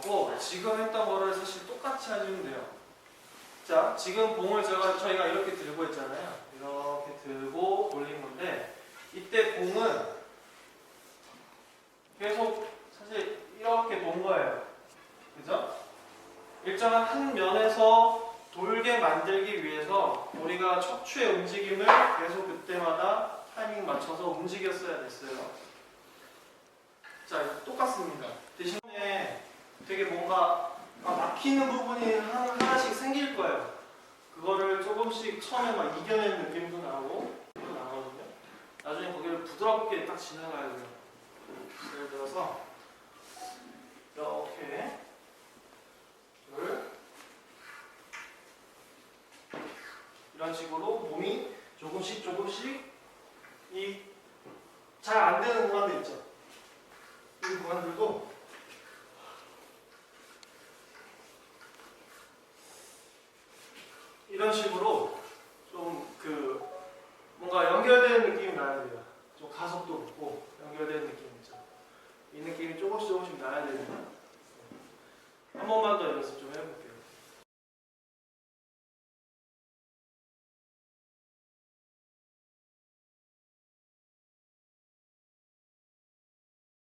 거고 지금 했던 거를 사실 똑같이 하시면 돼요. 자, 지금 봉을 제가 저희가 이렇게 들고 있잖아요. 이렇게 들고 올린 건데 이때 봉은 계속 사실 이렇게 본 거예요. 그죠? 일정한 한 면에서 돌게 만들기 위해서 우리가 척추의 움직임을 계속 그때마다 타이밍 맞춰서 움직였어야 됐어요. 자, 똑같습니다. 대신 뭔가 아, 막히는 부분이 하나, 하나씩 생길 거예요. 그거를 조금씩 처음에 막 이겨내는 느낌도 나고 또 나거든요. 나중에 거기를 부드럽게 딱 지나가야 돼요. 예를 들어서 이렇게 둘 이런 식으로 몸이 조금씩 조금씩 이 잘 안 되는 구간들 있죠. 이 구간들도 이런 식으로 좀 그 뭔가 연결되는 느낌이 나야 돼요. 좀 가속도 붙고 연결되는 느낌이죠. 이 느낌이 조금씩 조금씩 나야 되는데 한 번만 더 연습 좀 해볼게요.